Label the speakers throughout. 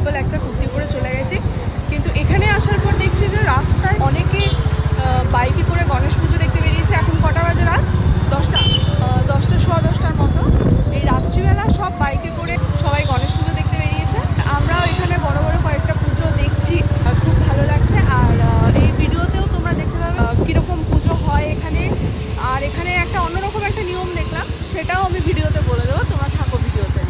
Speaker 1: Simple একটা কুর্তি পরে চলে গেছি। কিন্তু এখানে আসার পর দেখছি যে রাস্তায় অনেকে বাইকে করে গণেশ পুজো দেখতে বেরিয়েছে। এখন কটা বাজে রাত? দশটা। দশটা, সোয়া দশটার মতো। এই রাত্রিবেলা সব বাইকে করে সবাই গণেশ পুজো দেখতে বেরিয়েছে। আমরাও এখানে বড় বড় কয়েকটা পুজো দেখছি। খুব ভালো লাগছে। আর এই ভিডিওতেও তোমরা দেখতে পাবে কীরকম পুজো হয় এখানে। আর এখানে একটা অন্যরকম একটা নিয়ম দেখলাম, সেটাও আমি ভিডিওতে বলে দেবো। তোমরা থাকো ভিডিওতে।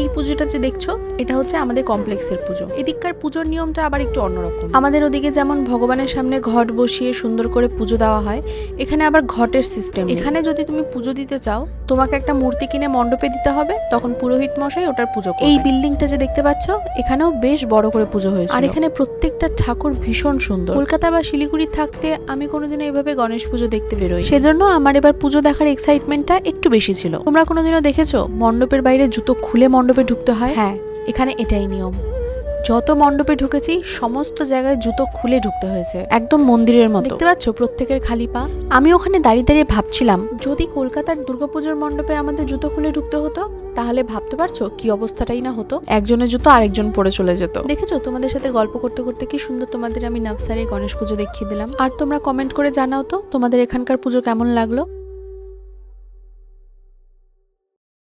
Speaker 2: এই পুজোটা যে দেখছ এটা হচ্ছে আমাদের কমপ্লেক্সের পুজো। এদিককার পুজোর নিয়মটা আবার একটু অন্যরকম। আমাদের ওদিকে যেমন ভগবানের সামনে ঘট বসিয়ে সুন্দর করে পুজো দেওয়া হয় এখানে আবার ঘটের সিস্টেম এখানে যদি তুমি পুজো দিতে চাও তোমাকে একটা মূর্তি কিনে মণ্ডপে দিতে হবে তখন পুরোহিত মশাই ওটার পুজো এই বিল্ডিংটা যে দেখতে পাচ্ছ এখানেও বেশ বড় করে পুজো হয়েছে আর এখানে প্রত্যেকটা ঠাকুর ভীষণ সুন্দর। কলকাতা বা শিলিগুড়ি থাকতে আমি কোনোদিনও এভাবে গণেশ পুজো দেখতে বেরোই সেজন্য আমার এবার পুজো দেখার এক্সাইটমেন্টটা একটু বেশি ছিল। তোমরা কোনোদিনও দেখেছ মণ্ডপের বাইরে জুতো খুলে মণ্ডপে ঢুকতে হয়?
Speaker 3: হ্যাঁ।
Speaker 2: এখানে এটাই নিয়ম। যত মণ্ডপে ঢুকেছি, সমস্ত জায়গায় জুতো খুলে ঢুকতে হয়েছে। একদম মন্দিরের মতো। দেখতে পাচ্ছ প্রত্যেকের খালি পা? আমি ওখানে দাঁড়িয়ে দাঁড়িয়ে ভাবছিলাম, যদি কলকাতার দুর্গাপুজোর মণ্ডপে আমাদের জুতো খুলে ঢুকতে হতো, তাহলে ভাবতে পারছ কি অবস্থাটাই না হতো? একজনের জুতো আরেকজন পরে চলে
Speaker 3: যেত।
Speaker 2: দেখেছ, তোমাদের সাথে গল্প করতে করতে কি সুন্দর তোমাদের আমি নার্সারি, গণেশ পুজো দেখিয়ে দিলাম। আর তোমরা কমেন্ট করে জানাও তো তোমাদের এখানকার পুজো কেমন লাগল?